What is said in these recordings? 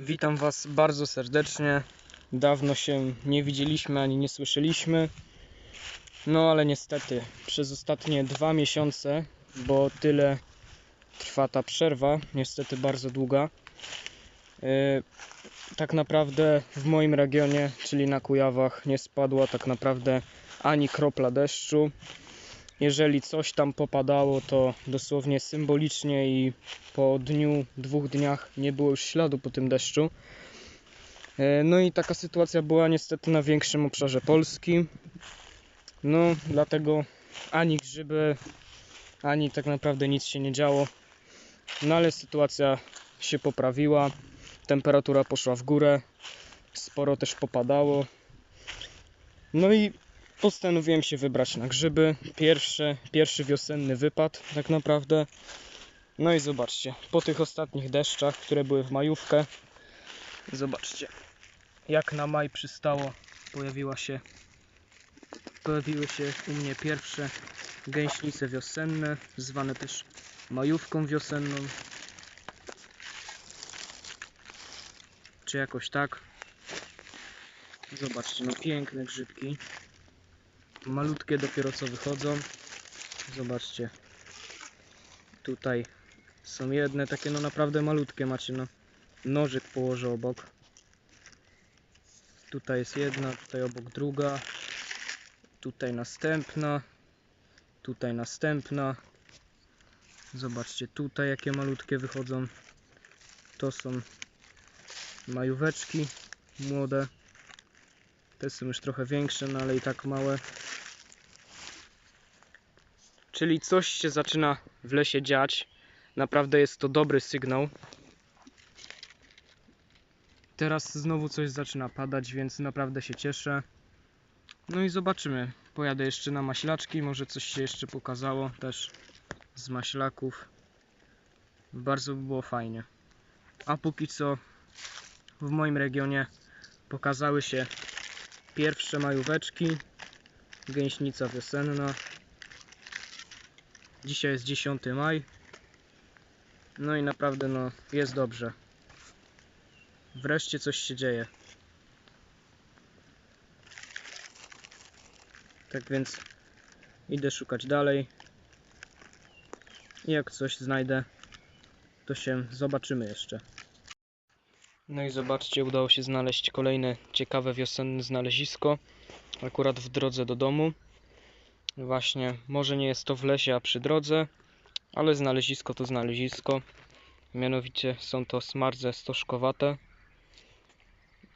Witam Was bardzo serdecznie. Dawno się nie widzieliśmy ani nie słyszeliśmy. No ale niestety, przez ostatnie dwa miesiące, bo tyle trwa ta przerwa, niestety bardzo długa. yy, tak naprawdę w moim regionie, czyli na Kujawach, nie spadła tak naprawdę ani kropla deszczu. Jeżeli coś tam popadało, to dosłownie symbolicznie i po dniu, dwóch dniach nie było już śladu po tym deszczu. E, No i taka sytuacja była niestety na większym obszarze Polski. No, dlatego ani grzyby, ani tak naprawdę nic się nie działo. No ale sytuacja się poprawiła. Temperatura poszła w górę. Sporo też popadało. No i postanowiłem się wybrać na grzyby. Pierwszy, pierwszy wiosenny wypad, tak naprawdę. No i zobaczcie, po tych ostatnich deszczach, które były w majówkę, zobaczcie, jak na maj przystało, pojawiła się, pojawiły się u mnie pierwsze gęśnice wiosenne, zwane też majówką wiosenną, czy jakoś tak. Zobaczcie, no piękne grzybki. Malutkie dopiero co wychodzą. Zobaczcie. Tutaj są jedne takie no naprawdę malutkie macie no. Nożyk położę obok. Tutaj jest jedna, tutaj obok druga. Tutaj następna. Tutaj następna. Zobaczcie tutaj jakie malutkie wychodzą. To są majóweczki młode. Te są już trochę większe, no ale i tak małe. Czyli coś się zaczyna w lesie dziać. Naprawdę jest to dobry sygnał. Teraz znowu coś zaczyna padać, więc naprawdę się cieszę. No i zobaczymy. Pojadę jeszcze na maślaczki, może coś się jeszcze pokazało też z maślaków. Bardzo by było fajnie. A póki co w moim regionie pokazały się pierwsze majóweczki, gęśnica wiosenna. Dzisiaj jest 10 maj. No i naprawdę no jest dobrze. Wreszcie coś się dzieje. Tak więc idę szukać dalej. I jak coś znajdę, to się zobaczymy jeszcze. No i zobaczcie, udało się znaleźć kolejne ciekawe wiosenne znalezisko. Akurat w drodze do domu. Właśnie, może nie jest to w lesie, a przy drodze, ale znalezisko to znalezisko. Mianowicie są to smardze stożkowate.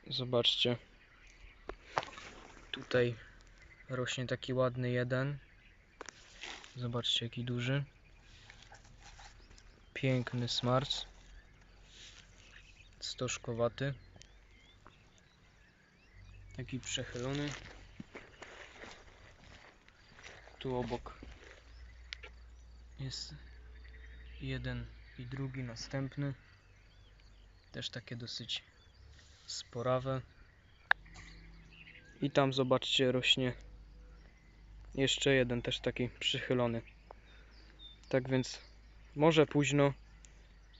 Zobaczcie. Tutaj rośnie taki ładny jeden. Zobaczcie jaki duży. Piękny smarc. Stożkowaty. Taki przechylony. Tu obok jest jeden i drugi następny. Też takie dosyć sporawe. I tam zobaczcie rośnie jeszcze jeden też taki przychylony. Tak więc może późno,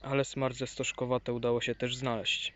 ale smardze stożkowate udało się też znaleźć.